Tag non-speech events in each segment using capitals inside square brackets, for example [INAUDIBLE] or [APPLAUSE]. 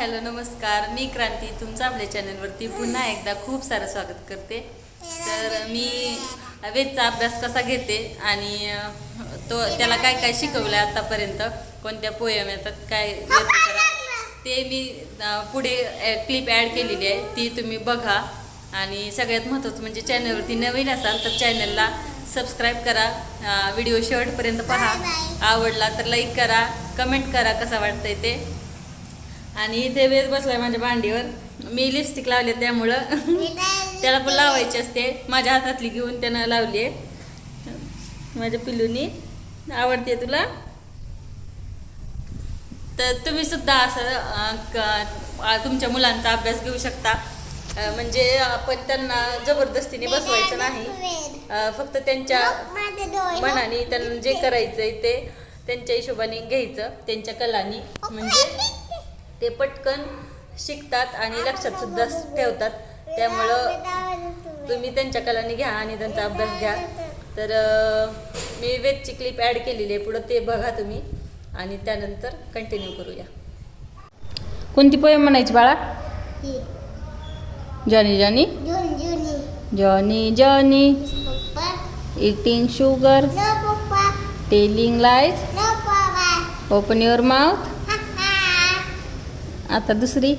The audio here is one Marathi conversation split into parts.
हॅलो नमस्कार. मी क्रांती. तुमचं आपल्या चॅनलवरती पुन्हा एकदा खूप सारं स्वागत करते. तर मी वेदचा अभ्यास कसा घेते आणि तो त्याला काय काय शिकवलं आहे आतापर्यंत? कोणत्या पोयम येतात? काय करा? ते मी पुढे क्लिप ॲड केलेली आहे. ती तुम्ही बघा. आणि सगळ्यात महत्त्वाचं म्हणजे चॅनलवरती नवीन असाल तर चॅनलला सबस्क्राईब करा. व्हिडिओ शेवटपर्यंत पहा. आवडला तर लाईक करा. कमेंट करा कसा वाटतंय ते. आणि इथे वेद बसलाय माझ्या भांडीवर. मी लिपस्टिक लावले त्यामुळं. त्याला पण लावायची असते. माझ्या हातातली घेऊन त्यानं लावली आहे माझ्या पिल्लूनी आवडते तुला? तर तुम्ही सुद्धा असं तुमच्या मुलांचा अभ्यास घेऊ शकता. म्हणजे आपण त्यांना जबरदस्तीने बसवायचं नाही. फक्त त्यांच्या मनाने त्यांना जे करायचंय ते त्यांच्या हिशोबाने घ्यायचं त्यांच्या कलानी. म्हणजे ते पटकन शिकतात आणि लक्षात सुद्धा ठेवतात. त्यामुळं तुम्ही त्यांच्या कलाने घ्या आणि त्यांचा अभ्यास घ्या. तर मी वेदची क्लिप ॲड केलेली आहे. पुढं ते बघा तुम्ही. आणि त्यानंतर कंटिन्यू करूया. कोणती पोयम म्हणायची बाळा? Johnny Johnny Johnny Johnny eating sugar telling lies open your mouth आता दुसरी?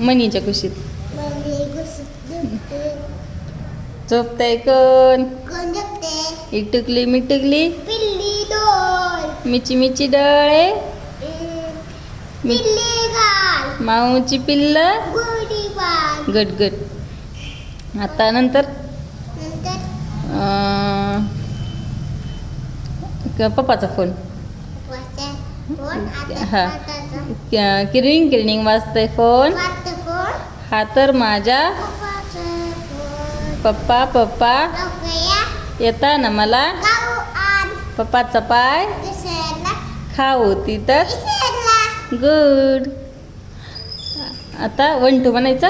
मनीच्या कुशीत. झोपताय कोण? इटुकली मिटुकली पिल्ली दोन. मिची मिची डळे. मी माऊची पिल्ल. गट गट. आता नंतर? पप्पाचा फोन. हा. हाताचा क- किरविंग किरविंग वाजतंय फोन. हा तर माझ्या पप्पा पप्पा. येता ना मला? पप्पाचा पाय? खाऊ तिथंच. गुड. आता वन टू बनायचा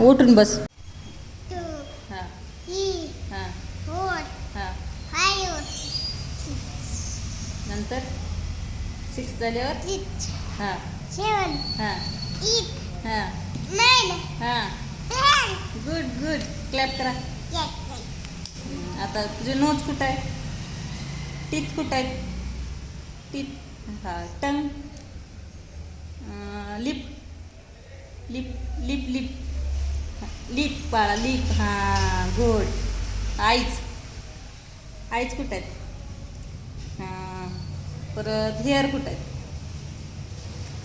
उठून बस. हां. हां. हां. नंतर? सिक्स झाल्यावर? सिक्स हां. सेवन हां. एट हां. नाईन हां. टेन गुड गुड क्लॅप करा. आता तुझे नोज कुठं आहे? टीथ कुठं आहेत टीथ हां tongue lip lip lip lip lip बाळा लिप हां गुड आईज आईज कुठं आहेत? हां. परत हेअर कुठं आहेत?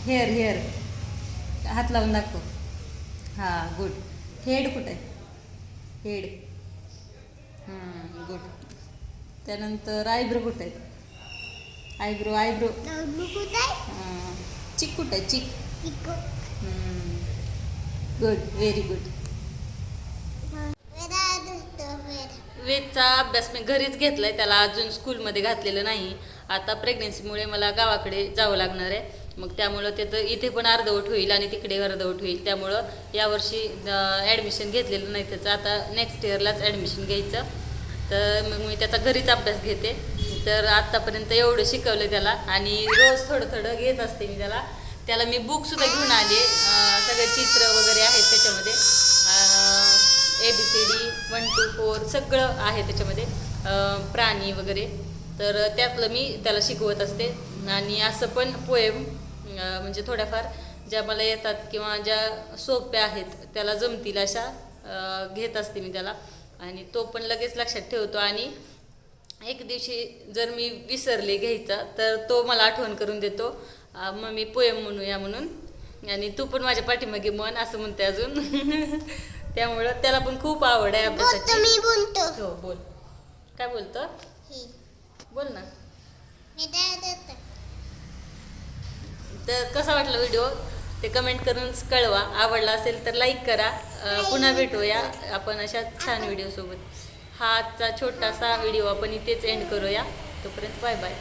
Hair hair. हात लावून दाखव. हां गुड हेड कुठं आहे हेड. गुड त्यानंतर आयब्रो कुठं आहे आयब्रो आयब्रो. चिक कुठं आहे? चिक गुड व्हेरी गुड वेदचा अभ्यास मी घरीच घेतलाय त्याला अजून स्कूलमध्ये घातलेलं नाही. आता प्रेग्नेन्सीमुळे मला गावाकडे जावं लागणार आहे. मग त्यामुळं तिथं इथे पण अर्धवट होईल आणि तिकडे अर्धवट होईल. त्यामुळं यावर्षी ॲडमिशन घेतलेलं नाही त्याचं. आता नेक्स्ट इयरलाच ॲडमिशन घ्यायचं. तर मग मी त्याचा घरीच अभ्यास घेते. तर आत्तापर्यंत एवढं शिकवलं त्याला. आणि रोज थोडं थोडं घेत असते मी त्याला. त्याला मी बुकसुद्धा घेऊन आले. सगळे चित्र वगैरे आहेत त्याच्यामध्ये. A B C D one two four सगळं आहे त्याच्यामध्ये. प्राणी वगैरे. तर त्यातलं मी त्याला शिकवत असते. आणि असं पण पोएम म्हणजे थोड्याफार ज्या मला येतात किंवा ज्या सोप्या आहेत त्याला जमतील अशा घेत असते मी त्याला. आणि तो पण लगेच लक्षात ठेवतो. आणि एक दिवशी जर मी विसरले घ्यायचा तर तो मला आठवण करून देतो मग मी पोएम म्हणूया म्हणून. आणि तू पण माझ्या पाठीमागे मन असं म्हणते अजून. [LAUGHS] त्यामुळं त्याला पण खूप आवड आहे अभ्यासाची. हो बोल. काय बोलतं? बोल ना. तर कसा वाटला व्हिडिओ ते कमेंट करून कळवा. आवडला असेल तर लाईक करा. पुन्हा भेटूया. आपण अशा छान व्हिडिओसोबत हा आजचा छोटासा व्हिडिओ आपण इथेच एंड करूया. तोपर्यंत बाय बाय